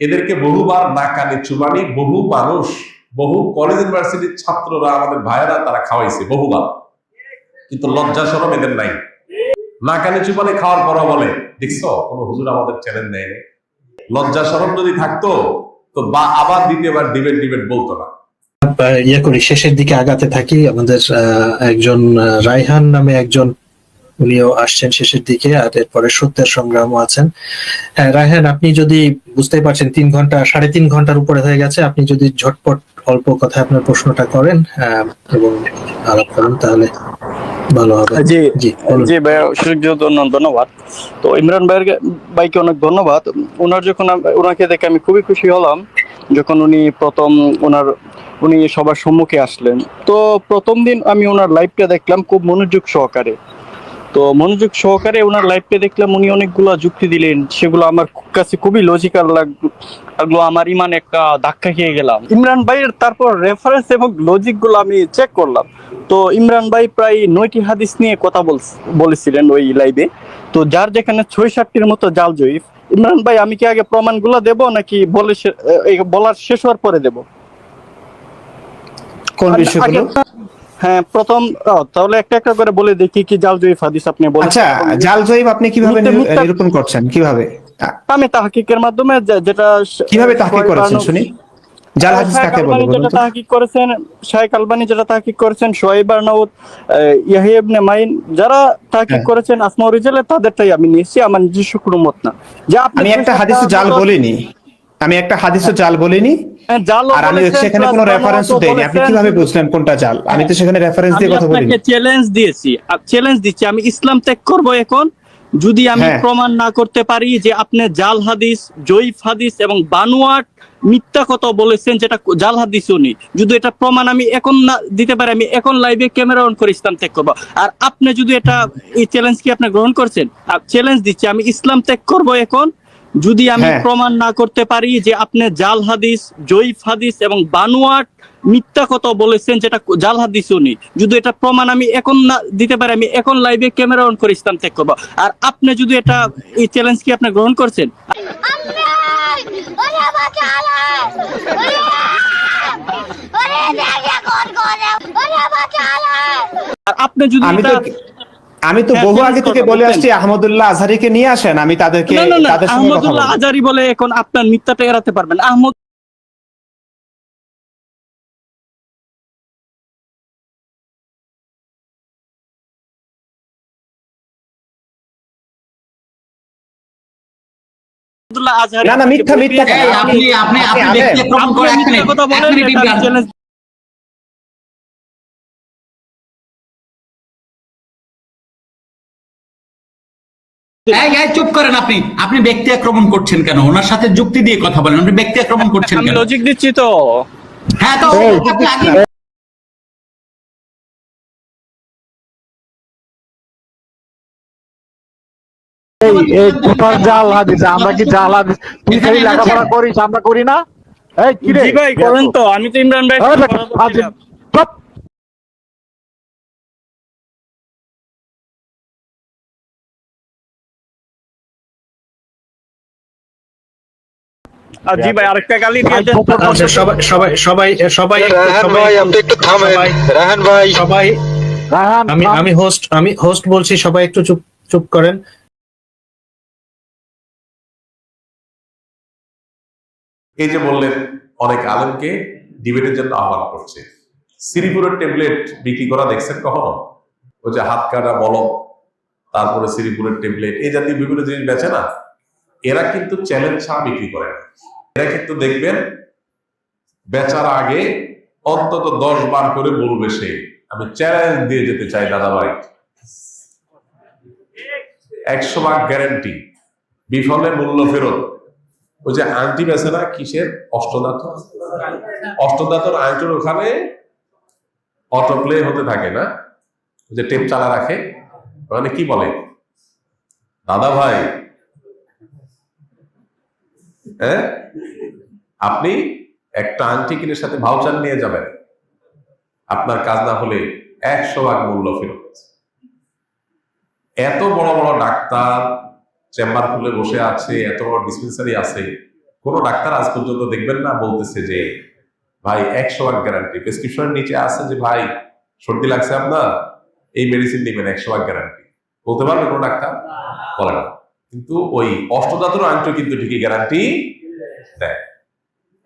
এদেরকে বহুবার নাকানি চুবানি বহু মানুষ, বহু কলেজ ইউনিভার্সিটির ছাত্ররা আমাদের ভাইয়েরা তারা খাওয়াইছে, বহুবার। কিন্তু লজ্জা সরম এদের নাই। নাকানি চুবানি খাওয়ার পর বলে, দেখছ, কোনো হুজুর আমাদের চ্যালেঞ্জ নেয়। লজ্জা সরম যদি থাকতো, তো বা আবার দ্বিতীয়বার ডিবেট ডিবেট বলতো না। ইয়ে করি, শেষের দিকে আগাতে থাকি। আমাদের একজন রায়হান নামে একজন উনিও আসছেন শেষের দিকে আর এরপরে সত্যের সংগ্রামও আছেন। হ্যাঁ রায়হান আপনি যদি বুঝতেই পারছেন তিন ঘণ্টা সাড়ে তিন ঘণ্টার উপরে হয়ে গেছে আপনি যদি ঝটপট অল্প কথায় আপনার প্রশ্নটা করেন এবং আলাপ করেন তাহলে ভালো হবে। জি জি বলুন। জি ভাই সুযোগ ধন্যবাদ। তো ইমরান ভাইয়ের ভাইকে অনেক ধন্যবাদ। ওনার যখন ওনাকে দেখে আমি খুবই খুশি হলাম যখন উনি প্রথম ওনার উনি সবার সম্মুখে আসলেন। তো প্রথম দিন আমি ওনার লাইভটা দেখলাম খুব মনোযোগ সহকারে। তো মনোযোগ সহকারে ওনার লাইভটা দেখলাম উনি অনেকগুলো যুক্তি দিলেন। সেগুলো আমার কাছে খুবই লজিক্যাল লাগল আমার ইমান একটা ধাক্কা খেয়ে গেলাম। ইমরান ভাইয়ের তারপর রেফারেন্স এবং লজিকগুলো আমি চেক করলাম। তো ইমরান ভাই প্রায় নয়টি হাদিস নিয়ে কথা বলেছিলেন ওই লাইভে তো যার যেখানে ছয় সাতটির মতো জাল জয়ীফ। ইমরান ভাই আমি কি আগে প্রমাণগুলো দেব নাকি বলে বলার শেষ হওয়ার পরে দেব? কোন বিষয়গুলো? হ্যাঁ প্রথম তাহলে একটা একটা করে বলে দেখি কি জাল জয়ীফ হাদিস আপনি বলেছেন। আচ্ছা জাল আপনি কীভাবে নিরূপণ করছেন? কীভাবে? আমি তাহকিকের মাধ্যমে যেটা কীভাবে তাহকিক করেছেন? শুনি। জাল হাদিস কাকে বলে বলুন যেটা তাহকিক করেছেন শাহেক আলবানি যেটা তাহকিক করেছেন Shuaib Arnaut Yahya ibn Main যারা তাহকিক হ্যাঁ। করেছেন আসমা রিজালে তাদেরটাই আমি নিয়েছি আমার নিজস্ব কোনো মত না। যে আপনি আমি একটা হাদিস জাল বলিনি। আমি একটা হাদিস জাল বলিনি হ্যাঁ, আর আমি সেখানে কোনো রেফারেন্স দেইনি। আপনি কীভাবে বুঝলেন কোনটা জাল? আমি তো সেখানে রেফারেন্স দিয়ে কথা বলিনি। চ্যালেঞ্জ দিয়েছি। চ্যালেঞ্জ দিচ্ছি। আমি ইসলাম ত্যাগ করব এখন। যদি আমি হ্যাঁ। প্রমাণ না করতে পারি যে আপনি জাল হাদিস জয়ীফ হাদিস এবং বানোয়াট মিথ্যা কথা বলেছেন যেটা জাল হাদিস উনি যদি এটা প্রমাণ আমি এখন না দিতে পারি আমি এখন লাইভে ক্যামেরা অন করে ইসলাম ত্যাগ করব। আর আপনি যদি এটা এই চ্যালেঞ্জ কি আপনি গ্রহণ করছেন? চ্যালেঞ্জ দিচ্ছি। আমি ইসলাম ত্যাগ করব এখন। যদি আমি হ্যাঁ। প্রমাণ না করতে পারি যে আপনি জাল হাদিস জয়ীফ হাদিস এবং বানোয়াট মিথ্যা কথা বলেছেন যেটা জাল হাদিস উনি যদি এটা প্রমাণ আমি এখন না দিতে পারি আমি এখন লাইভে ক্যামেরা অন করে ইসলাম ত্যাগ করব আর আপনি যদি এটা এই চ্যালেঞ্জ কি আপনি গ্রহণ করছেন আর আপনি যদি আমি তো হ্যাঁ, বহু আগে থেকে বলে আসছি আহমদুল্লাহ আজহারিকে নিয়ে আসেন আমি তাদেরকে তাদের সঙ্গে কথা আহমদুল্লাহ বলব। আজারি বলে এখন আপনার মিথ্যাটা এড়াতে পারবেন। আহমদ না, না, মিথ্যা, মিথ্যা আপনি আপনি আপনি আপনি ব্যক্তি আলেম। করে এক মিনিট কথা এক বলেন মিনিট চুপ করেন আপনি। আপনি ব্যক্তি আক্রমণ করছেন কেন? ওনার সাথে যুক্তি দিয়ে কথা বলেন। আপনি ব্যক্তি আক্রমণ করছেন আমি কেন? লজিক দিচ্ছি তো। হ্যাঁ তো এই এই কোথার জাল হাদিস আমরা কি জাল হাদিস? তুই খালি লেখাপড়া করিস আমরা করি না? এই কি রে? জি ভাই করেন তো। আমি তো ইমরান ভাই জি ভাই আরেকটা গালি দিয়ে দেন। আচ্ছা সবাই সবাই সবাই সবাই রাহান সবাই ভাই আপনি একটু থামেন। রাহান ভাই। সবাই। আমি আমি হোস্ট আমি হোস্ট বলছি সবাই একটু চুপ চুপ করেন। এই যে বললেন অনেক আলেমকে ডিবেটের জন্য আহ্বান করছে। শ্রীপুরের ট্যাবলেট বিক্রি করা দেখছেন কখনো? ওই যে হাত কাটা মলম তারপরে শ্রীপুরের ট্যাবলেট এই জাতীয় বিভিন্ন জিনিস বেচে না? এরা কিন্তু চ্যালেঞ্জ ছাড়া বিক্রি করে না। এরা কিন্তু দেখবেন, বেচার আগে অন্তত দশ বার করে বলবে সে, আমি চ্যালেঞ্জ দিয়ে যেতে চাই দাদা ভাই একশো ভাগ গ্যারেন্টি বিফলে মূল্য ফেরত। ওই যে আংটি বেছে না, কিসের? অষ্টদাত অষ্টদাতর আংটির ওখানে অটোপ্লে হতে থাকে না, যে টেপ চালা রাখে। মানে কি বলে? দাদা ভাই হ্যাঁ আপনি একটা আংটি কিনের সাথে ভাউচার নিয়ে যাবেন। আপনার কাজ না হলে একশো ভাগ মূল্য ফেরত এত বড় বড় ডাক্তার চেম্বার খুলে বসে আছে, এত বড় ডিসপেন্সারি আছে, কোনো ডাক্তার আজ পর্যন্ত দেখবেন না, বলতেছে যে, ভাই, একশো ভাগ গ্যারান্টি প্রেসক্রিপশনের নিচে আছে যে, ভাই, সর্দি লাগছে আপনার, এই মেডিসিন দিবেন একশো ভাগ গ্যারান্টি বলতে পারবে কোনো ডাক্তার? বলে না। কিন্তু ওই অষ্টধাতুর আংটি কিন্তু ঠিকই গ্যারান্টি দেয়।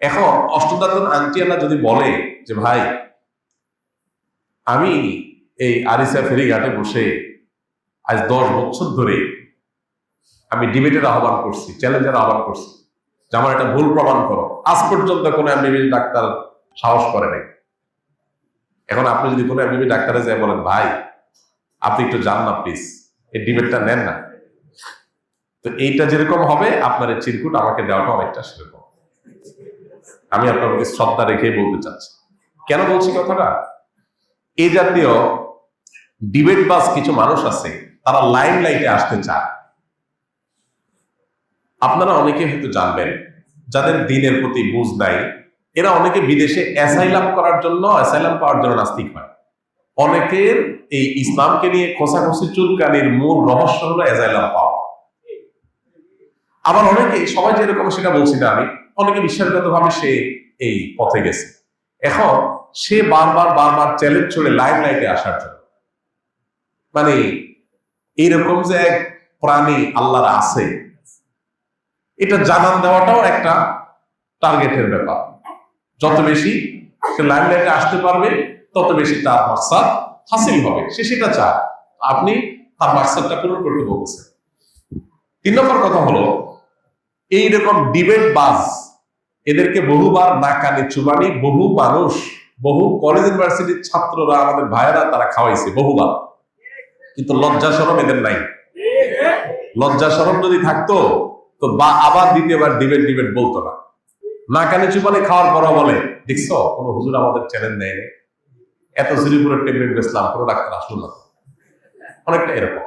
এখন অষ্টধাতুর আংটি যদি বলে যে, ভাই, আমি এই আরিসা ফেরিঘাটে বসে আজ দশ বছর ধরে আমি ডিবেটের আহ্বান করছি, চ্যালেঞ্জের আহ্বান করছি। যে, আমার একটা ভুল প্রমাণ করো। আজ পর্যন্ত কোনো এমবিবি ডাক্তার সাহস করে নাই। এখন আপনি যদি কোনো এমবিবি ডাক্তারে যায় বলেন, ভাই, আপনি একটু যান না প্লিজ এই ডিবেটটা নেন না। তো এইটা যেরকম হবে, আপনার চিরকুট আমাকে দেওয়াটা অনেকটা সেরকম। আমি আপনাকে শ্রদ্ধা রেখে বলতে চাচ্ছি। কেন বলছি কথাটা? এ জাতীয় ডিবেট বাস কিছু মানুষ আছে, তারা লাইন লাইটে আসতে চায়। আপনারা অনেকে হয়তো জানবেন, যাদের দিনের প্রতি বুঝ নাই, এরা অনেকে বিদেশে অ্যাসাইলাম করার জন্য অ্যাসাইলাম পাওয়ার জন্য নাস্তিক হয়। অনেকের এই ইসলামকে নিয়ে খোসাখসি চুলকানির মূল রহস্য হলো অ্যাসাইলাম পাওয়া। আবার অনেকে, সবাই যেরকম সেটা বলছি না আমি, অনেকে বিশ্বাসগত ভাবে সে এই পথে গেছে। এখন সে বারবার বারবার চ্যালেঞ্জ ছড়ে লাইভ লাইটে আসার জন্য। মানে এইরকম যে এক প্রাণী আল্লাহর আছে, এটা জানান দেওয়াটাও একটা টার্গেটের ব্যাপার। যত বেশি সে লাইভ লাইটে আসতে পারবে, তত বেশি তার মাকসাদ হাসিল হবে। সে সেটা চায়। আপনি তার মাকসাদটা পূরণ করতে বলছেন তিন নম্বর কথা হলো এইরকম ডিবেট বাজ। এদেরকে বহুবার নাকানি, চুবানি, বহু মানুষ, বহু কলেজ ইউনিভার্সিটির ছাত্ররা আমাদের ভাইয়েরা তারা খাওয়াইছে, বহুবার। কিন্তু লজ্জা সরম এদের নাই। লজ্জা সরম যদি থাকতো, তো বা আবার দ্বিতীয়বার ডিবেট ডিবেট বলতো না। নাকানি, চুবানি খাওয়ার পরও বলে, দেখছ, কোনো হুজুর আমাদের চ্যালেঞ্জ নেয়নি। এত শ্রীপুরের ট্যাবলেট বেসলাম, কোনো ডাক্তার আসলো না। অনেকটা এরকম।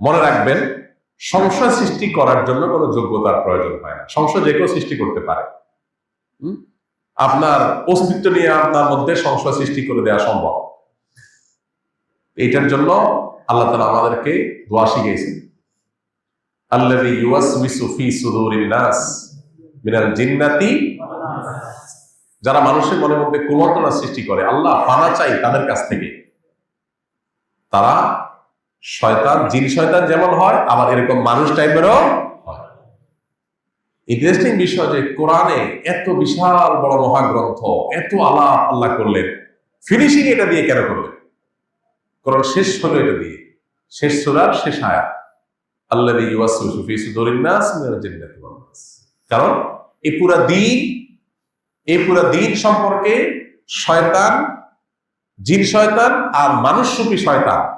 মনে রাখবেন সংশয় সৃষ্টি করার জন্য কোনো যোগ্যতার প্রয়োজন হয় না। সংশয় যে কেউ সৃষ্টি করতে পারে? আপনার অস্তিত্ব নিয়ে আপনার মধ্যে সংশয় সৃষ্টি করে দেওয়া সম্ভব। এইটার জন্য আল্লাহ তালা আমাদেরকে দোয়া শিখিয়েছেন। সুদুরিন নাস মিনাল জিন্নাতি। যারা মানুষের মনের মধ্যে কুমন্ত্রণা সৃষ্টি করে, আল্লাহ পানা চাই তাদের কাছ থেকে। তারা শয়তান, জিন শয়তান যেমন হয়, আবার এরকম মানুষ টাইপেরও ইন্টারেস্টিং বিষয় যে কোরআনে এত বিশাল বড় মহাগ্রন্থ, এত আলাপ আল্লাহ করলেন। ফিনিশিং এটা দিয়ে কেন করলেন? কোরআন শেষ হলো এটা দিয়ে। শেষ সুরার শেষ আয়া আল্লাহ কারণ এই পুরা দিন, এই পুরা দিন সম্পর্কে শয়তান, জিন শয়তান আর মানুষরূপী শয়তান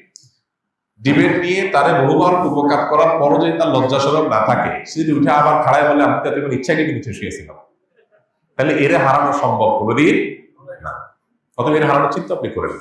ডিবেট নিয়ে তারে বহুবার উপকার করার পরও যদি তার লজ্জা সরব না থাকে, সে যদি উঠে আবার খাড়ায় বলে, আমি তাতে কোনো ইচ্ছাকে কিন্তু শুয়েছিলাম তাহলে এরে হারানো সম্ভব কোনোদিন না। অথবা এর হারানোর চিন্তা আপনি করেন